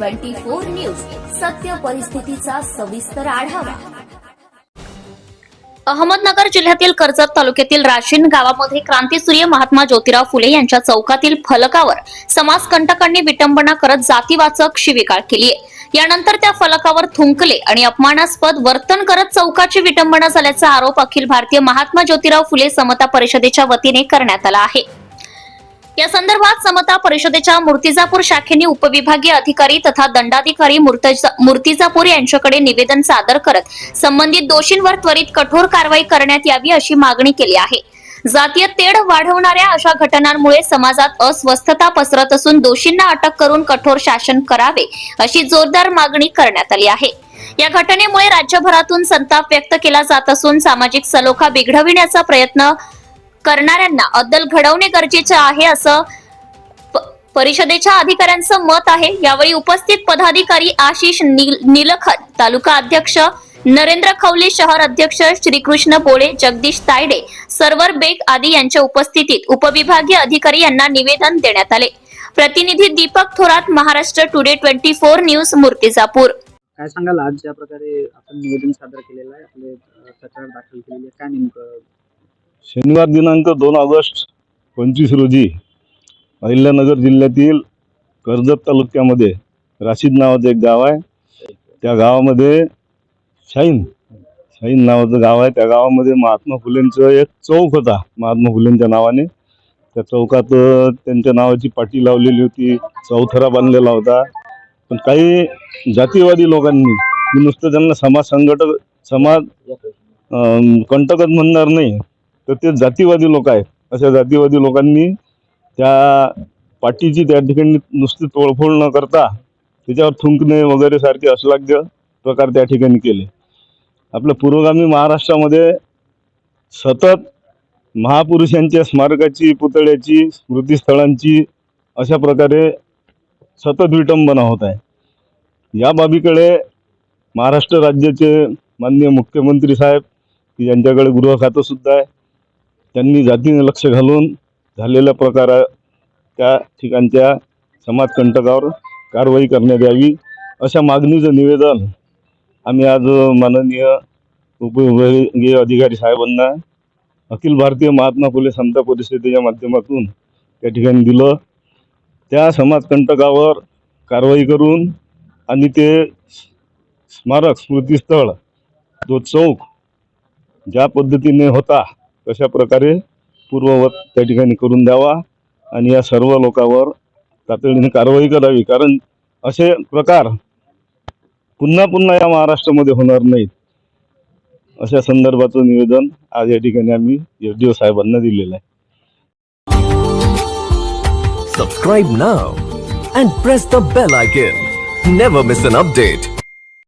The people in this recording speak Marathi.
Twenty four news. सत्य परिस्थितीचा सविस्तर आढावा. अहमदनगर जिल्ह्यातील कर्जत तालुक्यातील राशीन गावामध्ये क्रांतीसूर्य महात्मा ज्योतिराव फुले यांच्या चौकातील फलकावर समाजकंटकांनी विटंबना करत जातीवाचक शिविकाळ केली आहे. यानंतर त्या फलकावर थुंकले आणि अपमानास्पद वर्तन करत चौकाची विटंबना झाल्याचा आरोप अखिल भारतीय महात्मा ज्योतिराव फुले समता परिषदेच्या वतीने करण्यात आला आहे. या संदर्भात समता परिषदेच्या मूर्तिजापूर शाखेने उपविभागीय अधिकारी तथा दंडाधिकारी मूर्तिजापूर यांच्याकडे निवेदन सादर करत संबंधित दोषींवर त्वरित कठोर कारवाई करण्यात यावी अशी मागणी केली आहे. जातीय तेढ वाढवणाऱ्या अशा घटनांमुळे समाजात अस्वस्थता पसरत असून दोषींना अटक करून कठोर शासन करावे अशी जोरदार मागणी करण्यात आली आहे. या घटनेमुळे राज्यभरातून संताप व्यक्त केला जात असून सामाजिक सलोखा बिघडविण्याचा प्रयत्न करणाऱ्यांना अद्दल घडवणे गरजेचे आहे असं परिषदेच्या अधिकाऱ्यांचं मत आहे. यावेळी उपस्थित पदाधिकारी आशिष नील- निलखत तालुका अध्यक्ष नरेंद्र खवले शहर अध्यक्ष श्रीकृष्ण बोळे जगदीश तायडे सर्वर बेग आदी यांच्या उपस्थितीत उपविभागीय अधिकारी यांना निवेदन देण्यात आले. प्रतिनिधी Deepak Thorat Maharashtra today twenty four news Murtijapur. काय सांगाल? आज ज्या प्रकारे आपण निवेदन सादर केलेलं आहे आपले तक्रार दाखल केलेली आहे काय नेमकं शनिवार दिनांक दोन ऑगस्ट पंचवीस रोजी अहिल्यानगर जिल्ह्यातील कर्जत तालुक्यामध्ये राशीद नावाचं एक गाव आहे. त्या गावामध्ये शाईन शाहीन नावाचं गाव आहे. त्या गावामध्ये महात्मा फुलेंचं एक चौक होता महात्मा फुलेंच्या नावाने. त्या चौकात त्यांच्या नावाची पाटी लावलेली होती चौथरा बांधलेला होता. पण काही जातीवादी लोकांनी मी नुसतं त्यांना समाज संघटक समाज कंटकच म्हणणार नाही. तर ते जातीवादी लोक आहेत. अशा जातीवादी लोकांनी त्या पाठीची त्या ठिकाणी नुसती तोडफोड न करता त्याच्यावर थुंकणे वगैरे सारखे अश्लाघ्य प्रकार त्या ठिकाणी केले. आपल्या पुरोगामी महाराष्ट्रामध्ये सतत महापुरुषांच्या स्मारकाची पुतळ्याची स्मृतीस्थळांची अशा प्रकारे सतत विटंबना होत आहे. या बाबीकडे महाराष्ट्र राज्याचे माननीय मुख्यमंत्री साहेब की यांच्याकडे गृह खातं सुद्धा आहे त्यांनी जातीने लक्ष घालून झालेल्या प्रकारा त्या ठिकाणच्या समाजकंटकावर कारवाई करण्यात यावी अशा मागणीचं निवेदन आम्ही आज माननीय उपविभागीय अधिकारी साहेबांना अखिल भारतीय महात्मा फुले समता परिषदेच्या माध्यमातून त्या ठिकाणी दिलं. त्या समाजकंटकावर कारवाई करून आणि ते स्मारक स्मृतीस्थळ जो चौक ज्या पद्धतीने होता तशा प्रकारे पूर्ववत त्या ठिकाणी करून द्यावा आणि या सर्व लोकांवर तातडीने कारवाई करावी. कारण असे प्रकार पुन्हा पुन्हा या महाराष्ट्रामध्ये होणार नाहीत. अशा संदर्भाचं निवेदन आज या ठिकाणी आम्ही एस डी ओ साहेबांना दिलेलं आहे. Subscribe now and press the bell icon never miss an update